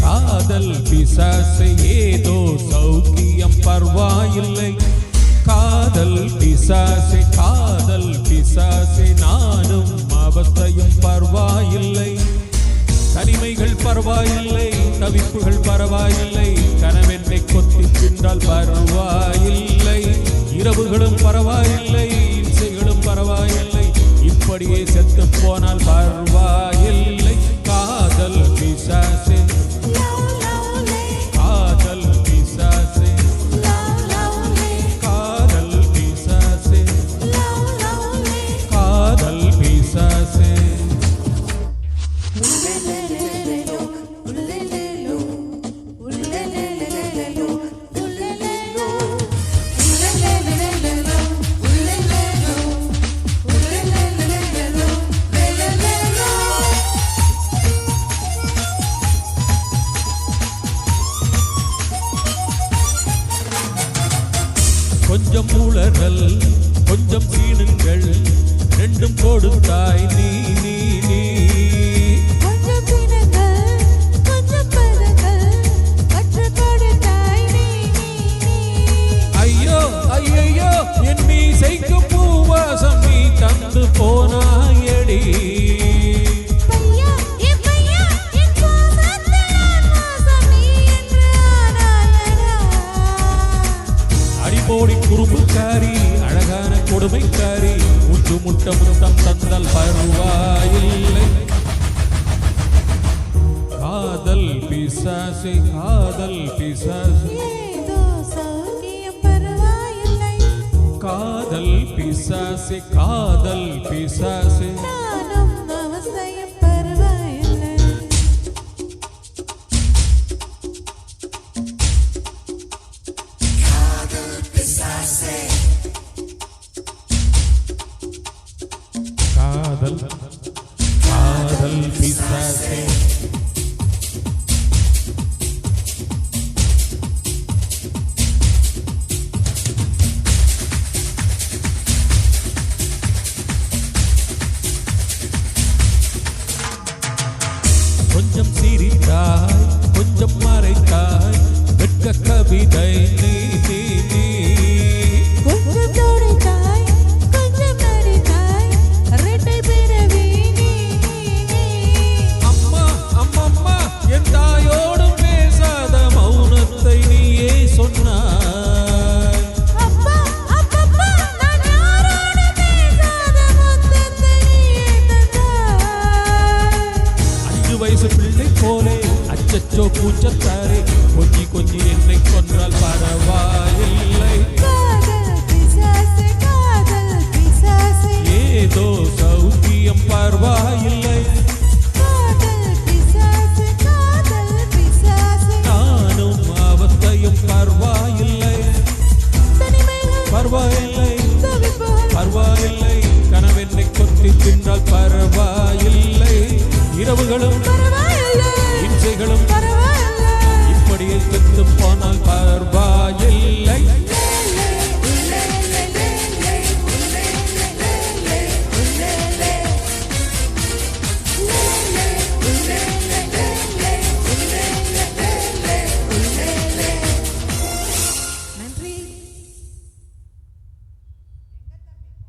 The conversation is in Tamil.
காதல் பிசாசு ஏதோ சௌக்கியம் பர்வாயில்லை. காதல் பிசாசை காதல் பிசாசை நானும் அவஸ்தையும் பர்வாயில்லை. தனிமைகள் பரவாயில்லை தவிப்புகள் பரவாயில்லை. கனவென்னை கொத்தி தின்றால் பரவாயில்லை. காதல் கொஞ்சம் உளறல் கொஞ்சம் சீனுங்கள் ரெண்டும் கொடுத்தாய் நீ நீ நீ. ஐயோ ஐயையோ என் மீசைக்கு பூவாசம் நீ தந்து போனாயடி. கொடுமைக்காரி முட்டு முட்ட முத்தம் தந்தால் பருவாயில்லை. காதல் பிசாசு காதல் பிசாசு. காதல் பிசாசு காதல் பிசாசு. காதல் பிசாசு கொஞ்சம் சிரித்தாய் கொஞ்சம் மறைத்தாய் வெட்க கவிதை நீ இரவுகளும்